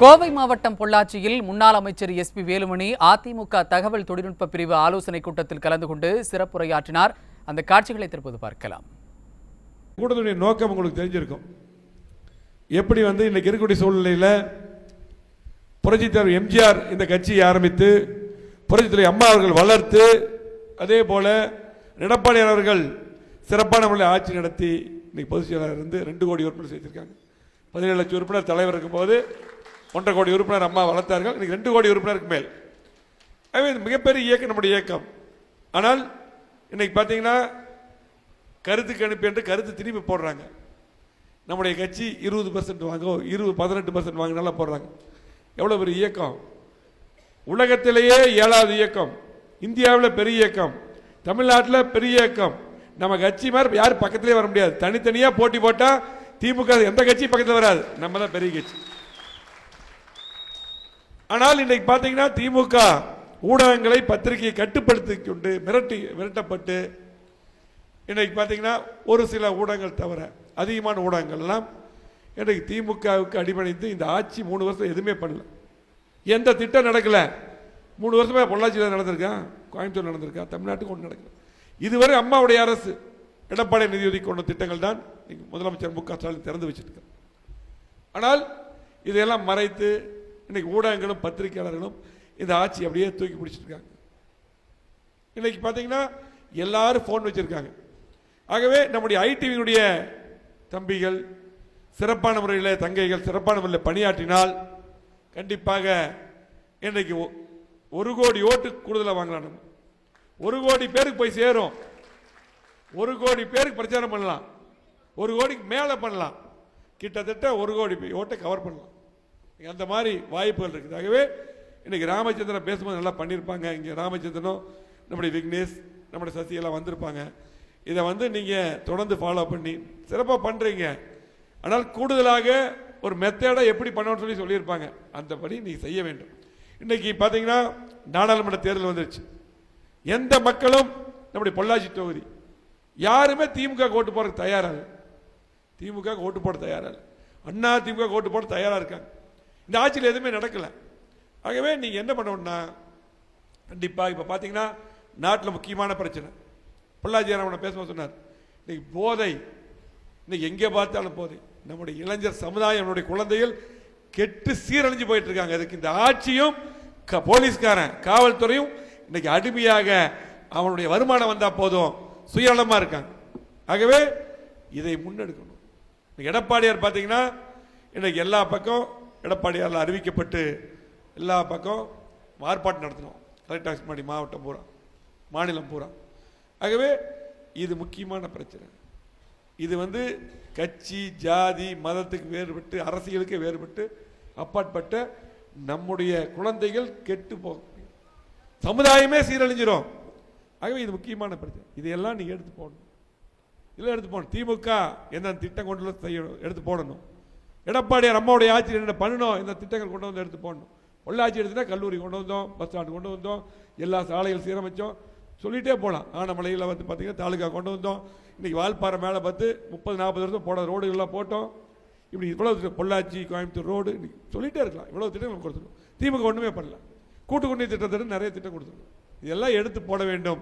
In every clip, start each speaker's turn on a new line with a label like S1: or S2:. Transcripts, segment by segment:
S1: கோவை மாவட்டம் பொள்ளாச்சியில் முன்னாள் அமைச்சர் எஸ்பி வேலுமணி அதிமுக தகவல் தொழில்நுட்ப பிரிவு ஆலோசனை கூட்டத்தில் கலந்து கொண்டு சிறப்புரையாற்றினார். அந்த காட்சிகளை தற்போது பார்க்கலாம்.
S2: கூட்டத்துடைய நோக்கம் உங்களுக்கு தெரிஞ்சிருக்கும். எப்படி வந்து இன்னைக்கு இருக்கக்கூடிய சூழ்நிலையில் புரட்சித் தலைவர் எம்ஜிஆர் இந்த கட்சியை ஆரம்பித்து புரட்சித் தலைவர் அம்மா அவர்கள் வளர்த்து அதே போல எடப்பாடி அவர்கள் சிறப்பான முறையில் ஆட்சி நடத்தி இன்னைக்கு பொதுச் செயலாளர் இருந்து ரெண்டு கோடி உறுப்பினர் சேர்த்திருக்காங்க. பதினேழு லட்சம் உறுப்பினர் தலைவர் இருக்கும்போது ஒன்றரை கோடி உறுப்பினர் அம்மா வளர்த்தார்கள். இன்னைக்கு ரெண்டு கோடி உறுப்பினருக்கு மேல். ஆகவே இது மிகப்பெரிய இயக்கம் நம்முடைய இயக்கம். ஆனால் இன்னைக்கு பார்த்தீங்கன்னா கருத்து கணிப்பு என்று கருத்து திரும்பி போடுறாங்க. நம்முடைய கட்சி இருபது பர்சன்ட் வாங்கோ இருபது பதினெட்டு பர்சன்ட் வாங்கினால போடுறாங்க. எவ்வளோ பெரிய இயக்கம்? உலகத்திலேயே ஏழாவது இயக்கம். இந்தியாவில் பெரிய இயக்கம். தமிழ்நாட்டில் பெரிய இயக்கம். நம்ம கட்சி மாதிரி யாரும் பக்கத்திலே வர முடியாது. தனித்தனியாக போட்டி போட்டால் திமுக எந்த கட்சி பக்கத்தில் வராது. நம்ம தான் பெரிய கட்சி. ஆனால் இன்றைக்கு பார்த்தீங்கன்னா திமுக ஊடகங்களை பத்திரிகையை கட்டுப்படுத்தி கொண்டு மிரட்டி மிரட்டப்பட்டு இன்றைக்கு பார்த்தீங்கன்னா ஒரு சில ஊடகங்கள் தவிர அதிகமான ஊடகங்கள்லாம் இன்றைக்கு திமுகவுக்கு அடிபணிந்து இந்த ஆட்சி மூணு வருஷம் எதுவுமே பண்ணல. எந்த திட்டம் நடக்கலை? மூணு வருஷமே பொள்ளாச்சியில் நடந்திருக்கான் கோயம்புத்தூர் நடந்திருக்கா? தமிழ்நாட்டுக்கு ஒன்று நடக்கல. இதுவரை அம்மாவுடைய அரசு எடப்பாடி நிதி ஒதுக்கி கொண்ட திட்டங்கள் தான் முதலமைச்சர் மு க ஸ்டாலின் திறந்து வச்சிருக்கார். ஆனால் இதையெல்லாம் மறைத்து இன்னைக்கு ஊடகங்களும் பத்திரிகையாளர்களும் இந்த ஆட்சி அப்படியே தூக்கி பிடிச்சிருக்காங்க இன்னைக்கு பார்த்தீங்கன்னா எல்லாரும் ஃபோன் வச்சுருக்காங்க. ஆகவே நம்முடைய ஐடிவியினுடைய தம்பிகள் சிறப்பான முறையில் தங்கைகள் சிறப்பான முறையில் பணியாற்றினால் கண்டிப்பாக இன்றைக்கு ஒ- ஒரு கோடி ஓட்டு கூடுதலாக வாங்கலாம் நம்ம. ஒரு கோடி பேருக்கு போய் சேரும். ஒரு கோடி பேருக்கு பிரச்சாரம் பண்ணலாம். ஒரு கோடிக்கு மேலே பண்ணலாம். கிட்டத்தட்ட ஒரு கோடி ஓட்டை கவர் பண்ணலாம். அந்த மாதிரி வாய்ப்புகள் இருக்குது. ஆகவே இன்றைக்கி ராமச்சந்திரன் பேசும்போது நல்லா பண்ணியிருப்பாங்க இங்கே ராமச்சந்திரனும் நம்முடைய விக்னேஷ் நம்முடைய சசியெல்லாம் வந்திருப்பாங்க. இதை வந்து நீங்கள் தொடர்ந்து ஃபாலோ பண்ணி சிறப்பாக பண்ணுறீங்க ஆனால் கூடுதலாக ஒரு மெத்தேடாக எப்படி பண்ணணும்னு சொல்லி சொல்லியிருப்பாங்க. அந்தபடி நீங்கள் செய்ய வேண்டும். இன்றைக்கி பார்த்தீங்கன்னா நாடாளுமன்ற தேர்தல் வந்துருச்சு. எந்த மக்களும் நம்முடைய பொள்ளாச்சி தொகுதி யாருமே திமுக ஓட்டு போடுறதுக்கு தயாராக திமுக ஓட்டு போட தயாராக அண்ணா திமுக ஓட்டு போட தயாராக இருக்காங்க. இந்த ஆட்சியில் எதுவுமே நடக்கலை. ஆகவே நீங்கள் என்ன பண்ணணும்னா கண்டிப்பாக இப்போ பார்த்தீங்கன்னா நாட்டில் முக்கியமான பிரச்சனை. பொள்ளாச்சி ராமனை பேசும்போது சொன்னார் இன்னைக்கு போதை இன்னைக்கு எங்கே பார்த்தாலும் போதை. நம்முடைய இளைஞர் சமுதாயம் நம்முடைய குழந்தைகள் கெட்டு சீரழிஞ்சு போயிட்டு இருக்காங்க. அதுக்கு இந்த ஆட்சியும் க- போலீஸ்காரன் காவல்துறையும் இன்னைக்கு அடிமையாக அவனுடைய வருமானம் வந்தால் போதும். சுயநலமாக இருக்காங்க. ஆகவே இதை முன்னெடுக்கணும். எடப்பாடியார் பார்த்தீங்கன்னா இன்னைக்கு எல்லா பக்கம் எடப்பாடியாரில் அறிவிக்கப்பட்டு எல்லா பக்கம் ஆர்ப்பாட்டம் நடத்தினோம் கலெக்டர் முன்னாடி மாவட்டம் பூரா மாநிலம் பூரா. ஆகவே இது முக்கியமான பிரச்சனை. இது வந்து கட்சி ஜாதி மதத்துக்கு வேறுபட்டு அரசியலுக்கு வேறுபட்டு அப்பாற்பட்ட நம்முடைய குழந்தைகள் கெட்டு போகும் சமுதாயமே சீரழிஞ்சிடும் ஆகவே இது முக்கியமான பிரச்சனை. இதையெல்லாம் நீங்கள் எடுத்து போடணும். இல்லை எடுத்து போகணும் திமுக எந்த திட்டம் கொண்டு செய்யணும் எடுத்து போடணும். எடப்பாடியார் அம்மாவுடைய ஆட்சி என்ன பண்ணணும்? இந்த திட்டங்கள் கொண்டு வந்து எடுத்து போடணும். பொள்ளாச்சி எடுத்துனா கல்லூரி கொண்டு வந்தோம் பஸ் ஸ்டாண்டு கொண்டு வந்தோம் எல்லா சாலைகள் சீரமைச்சோம். சொல்லிகிட்டே போகலாம் ஆனமலையில் வந்து பார்த்திங்கன்னா தாலுக்கா கொண்டு வந்தோம். இன்றைக்கி வால்பாறை மேலே பார்த்து முப்பது நாற்பது வருஷம் போட ரோடுகள்லாம் போட்டோம். இப்படி இவ்வளோ பொள்ளாச்சி கோயம்புத்தூர் ரோடு இன்றைக்கி சொல்லிகிட்டே இருக்கலாம். இவ்வளோ திட்டங்கள் கொடுத்துருக்கோம். திமுக ஒன்றுமே பண்ணல. கூட்டு குடிநீர் திட்டத்திட்டு நிறைய திட்டம் கொடுத்துருக்கோம். இதெல்லாம் எடுத்து போட வேண்டும்.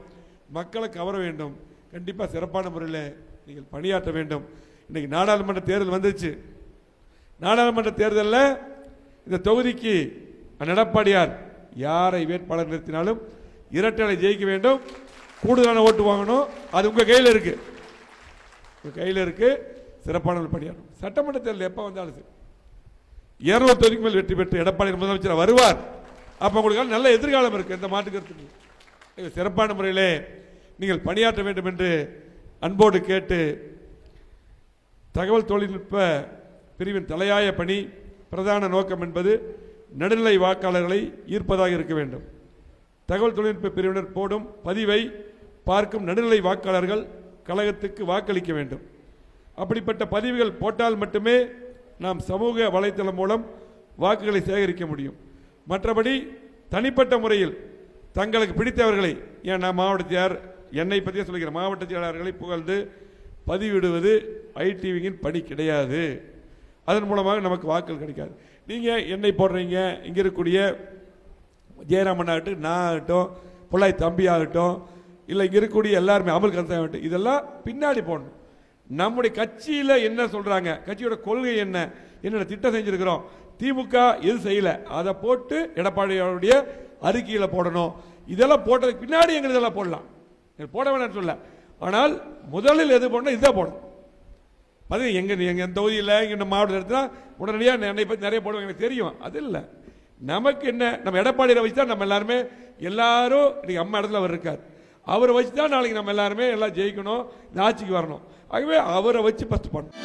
S2: மக்களை கவர வேண்டும். கண்டிப்பாக சிறப்பான முறையில் நீங்கள் பணியாற்ற வேண்டும். இன்றைக்கி நாடாளுமன்ற தேர்தல் வந்துச்சு நாடாளுமன்ற தேர்தலில் இந்த தொகுதிக்கு எடப்பாடியார் யாரை வேட்பாளர் நிறுத்தினாலும் இரட்டலை ஜெயிக்க வேண்டும். கூடுதலான ஓட்டு வாங்கணும். அது உங்கள் கையில் இருக்குது உங்கள் கையில் இருக்குது சிறப்பான பணியாற்றும் சட்டமன்ற தேர்தல் எப்போ வந்தாலும் சரி. இருநூறு தொகுதிக்கு மேல் வெற்றி பெற்று எடப்பாடி முதலமைச்சர் வருவார். அப்போ உங்களுக்கு நல்ல எதிர்காலம் இருக்குது எந்த மாற்று இது சிறப்பான முறையிலே நீங்கள் பணியாற்ற வேண்டும் என்று அன்போடு கேட்டு தகவல் தொழில்நுட்ப பிரிவின் தலையாய பணி பிரதான நோக்கம் என்பது நடுநிலை வாக்காளர்களை ஈர்ப்பதாக இருக்க வேண்டும். தகவல் தொழில்நுட்ப பிரிவினர் போடும் பதிவை பார்க்கும் நடுநிலை வாக்காளர்கள் கழகத்துக்கு வாக்களிக்க வேண்டும். அப்படிப்பட்ட பதிவுகள் போட்டால் மட்டுமே நாம் சமூக வலைத்தளம் மூலம் வாக்குகளை சேகரிக்க முடியும். மற்றபடி தனிப்பட்ட முறையில் தங்களுக்கு பிடித்தவர்களை ஏன் நான் மாவட்டத்தியார் என்னை பற்றியே சொல்லிக்கிறேன் மாவட்ட செயலாளர்களை புகழ்ந்து பதிவிடுவது ஐடிவியின் பணி கிடையாது. அதன் மூலமாக நமக்கு வாக்குகள் கிடைக்காது. நீங்கள் என்னை போடுறீங்க இங்கே இருக்கக்கூடிய ஜெயராமன் ஆகட்டும் நான் ஆகட்டும் புள்ளாய் தம்பி ஆகட்டும் இல்லை இங்கே இருக்கக்கூடிய எல்லாருமே அமல் கருத்தம் ஆகட்டும் இதெல்லாம் பின்னாடி போடணும். நம்முடைய கட்சியில் என்ன சொல்கிறாங்க கட்சியோட கொள்கை என்ன? என்னென்ன திட்டம் செஞ்சுருக்கிறோம்? திமுக எது செய்யலை? அதை போட்டு எடப்பாடியோடைய அறிக்கையில் போடணும். இதெல்லாம் போட்டதுக்கு பின்னாடி எங்களுக்கு இதெல்லாம் போடலாம். போட வேணாம்னு சொல்ல ஆனால் முதலில் எது போடணும்? இதுதான் போடணும். அது எங்கள் எங்கள் தொகுதியில் இங்கே மாவட்டம் எடுத்தா உடனடியாக என்னை பற்றி நிறைய போடுவாங்க எனக்கு தெரியும். அது இல்லை. நமக்கு என்ன நம்ம எடப்பாடியில் வச்சு தான் நம்ம எல்லாருமே எல்லாரும் இன்றைக்கி அம்மா இடத்துல அவர் இருக்கார். அவரை வச்சு தான் நாளைக்கு நம்ம எல்லாருமே எல்லாம் ஜெயிக்கணும் இந்த ஆட்சிக்கு வரணும். ஆகவே அவரை வச்சு ஃபஸ்ட் பண்ணணும்.